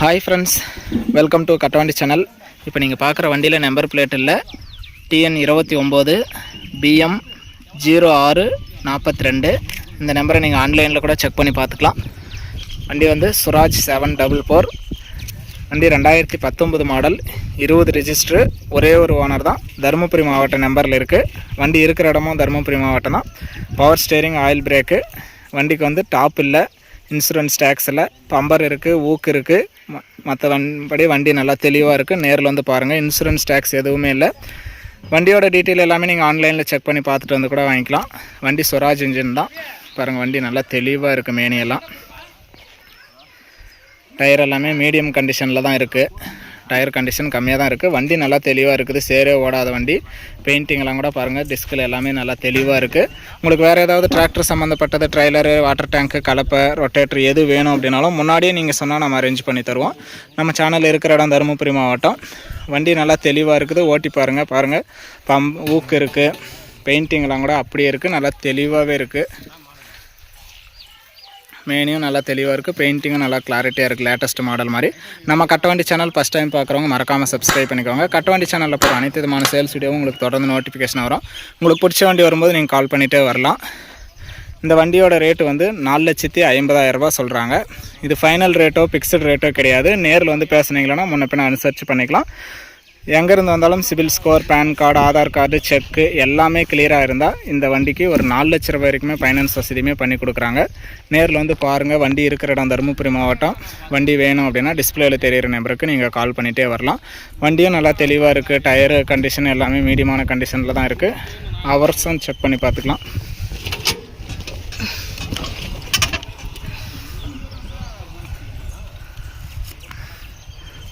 Hi friends welcome to Kattavandi channel இப்போ நீங்கள் பார்க்குற வண்டியில் நம்பர் பிளேட் இல்லை. டிஎன் இருபத்தி ஒம்பது பிஎம் ஜீரோ ஆறு நாற்பத்தி ரெண்டு. இந்த நம்பரை நீங்கள் ஆன்லைனில் கூட செக் பண்ணி பார்த்துக்கலாம். வண்டி வந்து சுராஜ் செவன் டபுள் ஃபோர் வண்டி ரெண்டாயிரத்தி பத்தொம்பது மாடல் இருபது ரிஜிஸ்டரு ஒரே ஒரு ஓனர் தான். தருமபுரி மாவட்ட நம்பரில் இருக்குது வண்டி இருக்கிற இடமும் தருமபுரி மாவட்டம் தான். பவர் ஸ்டேரிங் ஆயில் பிரேக்கு வண்டிக்கு வந்து டாப் இல்லை. இன்சூரன்ஸ் டேக்ஸில் பம்பர் இருக்குது ஊக்கு இருக்குது மற்ற வண்படி வண்டி நல்லா தெளிவாக இருக்குது நேரில் வந்து பாருங்கள் இன்சூரன்ஸ் டேக்ஸ் எதுவுமே இல்லை. வண்டியோட டீட்டெயில் எல்லாமே நீங்கள் ஆன்லைனில் செக் பண்ணி பார்த்துட்டு வந்து கூட வாங்கிக்கலாம். வண்டி ஸ்வராஜ் இன்ஜின் தான். பாருங்கள் வண்டி நல்லா தெளிவாக இருக்குது மேனியெல்லாம். டயர் எல்லாமே மீடியம் கண்டிஷனில் தான் இருக்குது டயர் கண்டிஷன் கம்மியாக தான் இருக்குது வண்டி நல்லா தெளிவாக இருக்குது. சேரே ஓடாத வண்டி. பெயிண்டிங்லாம் கூட பாருங்கள் டிஸ்கில் எல்லாமே நல்லா தெளிவாக இருக்குது உங்களுக்கு வேறு ஏதாவது டிராக்டர் சம்மந்தப்பட்டது ட்ரைலரு வாட்டர் டேங்க்கு கலப்பை ரொட்டேட்டர் எது வேணும் அப்படின்னாலும் முன்னாடியே நீங்கள் சொன்னால் நம்ம அரேஞ்ச் பண்ணி தருவோம். நம்ம சேனல் இருக்கிற இடம் தருமபுரி மாவட்டம். வண்டி நல்லா தெளிவாக இருக்குது. ஓட்டி பாருங்கள் பாருங்கள் பம்ப் ஊக்கு இருக்குது பெயிண்டிங்லாம் கூட அப்படியே இருக்குது நல்லா தெளிவாகவே இருக்குது மேனியும் நல்லா தெளிவாக இருக்குது பெயிண்டிங்கும் நல்லா கிளாரிட்டியாக இருக்குது லேட்டஸ்ட் மாடல் மாதிரி. நம்ம கட்டவண்டி சேனல் ஃபஸ்ட் டைம் பார்க்குறவங்க மறக்காமல் சப்ஸ்கிரைப் பண்ணிக்கோங்க. கட்டவண்டி சேனலில் போகிற அனைத்து விதமான சேல்ஸ் வீடியோவும் உங்களுக்கு தொடர்ந்து நோட்டிஃபிகேஷன் வரும். உங்களுக்கு பிடிச்ச வண்டி வரும்போது நீங்கள் கால் பண்ணிகிட்டே வரலாம். இந்த வண்டியோட ரேட்டு வந்து நாலு லட்சத்தி ஐம்பதாயிரரூபா சொல்கிறாங்க இது ஃபைனல் ரேட்டோ ஃபிக்ஸ்டு ரேட்டோ கிடையாது. நேரில் வந்து பேசுனீங்களன்னா முன்ன பின்ன அனுசரித்து பண்ணிக்கலாம். எங்கேருந்து வந்தாலும் CIBIL score PAN card Aadhaar card cheque எல்லாமே கிளியராக இருந்தால் இந்த வண்டிக்கு ஒரு நாலு லட்ச ரூபாய் வரைக்குமே ஃபைனான்ஸ் வசதியுமே பண்ணி கொடுக்குறாங்க. நேரில் வந்து பாருங்கள் வண்டி இருக்கிற இடம் தருமபுரி மாவட்டம். வண்டி வேணும் அப்படின்னா டிஸ்பிளேயில் தெரியிற நம்பருக்கு நீங்கள் கால் பண்ணிகிட்டே வரலாம். வண்டியும் நல்லா தெளிவாக இருக்குது டயரு கண்டிஷன் எல்லாமே மீடியமான கண்டிஷனில் தான் இருக்குது ஹவர்ஸும் செக் பண்ணி பார்த்துக்கலாம்.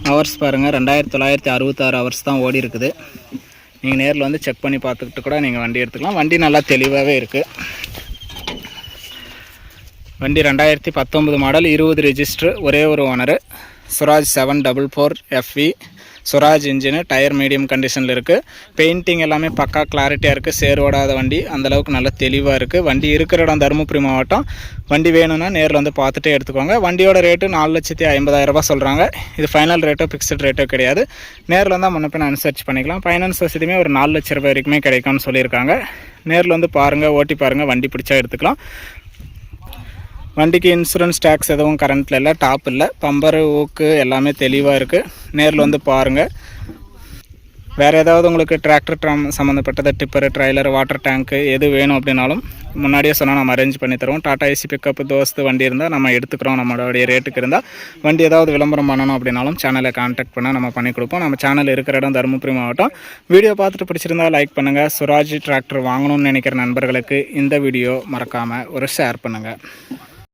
ஹவர்ஸ் பாருங்கள் ரெண்டாயிரத்தி தொள்ளாயிரத்தி அறுபத்தாறு ஹவர்ஸ் தான் ஓடி இருக்குது. நீங்கள் நேரில் வந்து செக் பண்ணி பார்த்துக்கிட்டு கூட நீங்கள் வண்டி எடுத்துக்கலாம். வண்டி நல்லா தெளிவாகவே இருக்குது வண்டி ரெண்டாயிரத்தி பத்தொம்பது மாடல் இருபது ரெஜிஸ்டர் ஒரே ஒரு owner Swaraj seven double four FE Swaraj engine tyre medium கண்டிஷனில் இருக்குது பெயிண்டிங் எல்லாமே பக்கா கிளாரிட்டியாக இருக்குது சேர் ஓடாத வண்டி அந்தளவுக்கு நல்லா தெளிவாக இருக்குது வண்டி இருக்கிற இடம் தருமபுரி மாவட்டம். வண்டி வேணும்னா நேரில் வந்து பார்த்துட்டே எடுத்துக்கோங்க. வண்டியோட ரேட்டு நாலு லட்சத்தி ஐம்பதாயிரரூபா சொல்கிறாங்க இது ஃபைனல் ரேட்டோ ஃபிக்ஸ்டு ரேட்டோ கிடையாது. நேரில் வந்தால் முன்ன பின்ன அனுசரிச்சு பண்ணிக்கலாம். ஃபைனான்ஸ் வசதியுமே ஒரு நாலு லட்ச ரூபாய் வரைக்குமே கிடைக்கும்னு சொல்லியிருக்காங்க. நேரில் வந்து பாருங்கள் ஓட்டி பாருங்கள் வண்டி பிடிச்சா எடுத்துக்கலாம். வண்டிக்கு இன்சூரன்ஸ் டேக்ஸ் எதுவும் கரண்ட்டில் இல்லை டாப் இல்லை. பம்பர் ஊக்கு எல்லாமே தெளிவாக இருக்குது நேரில் வந்து பாருங்கள் வேறு ஏதாவது உங்களுக்கு டிராக்டர் ட்ரம் சம்மந்தப்பட்டது டிப்பர் ட்ரைலர் வாட்டர் டேங்க்கு எது வேணும் அப்படின்னாலும் முன்னாடியே சொன்னால் நம்ம அரேஞ்ச் பண்ணி தருவோம். டாடா ஏசி பிக்கப் தோஸ்து வண்டி இருந்தால் நம்ம எடுத்துக்கிறோம். நம்மளுடைய ரேட்டுக்கு இருந்தால் வண்டி ஏதாவது விளம்பரம் பண்ணணும் அப்படின்னாலும் சேனலை காண்டாக்ட் பண்ணால் நம்ம பண்ணி கொடுப்போம். நம்ம சேனல் இருக்கிற இடம் தருமபுரி மாவட்டம். வீடியோ பார்த்துட்டு பிடிச்சிருந்தா லைக் பண்ணுங்கள் சுராஜ் டிராக்டர் வாங்கணும்னு நினைக்கிற நண்பர்களுக்கு இந்த வீடியோ மறக்காமல் ஒரு ஷேர் பண்ணுங்கள்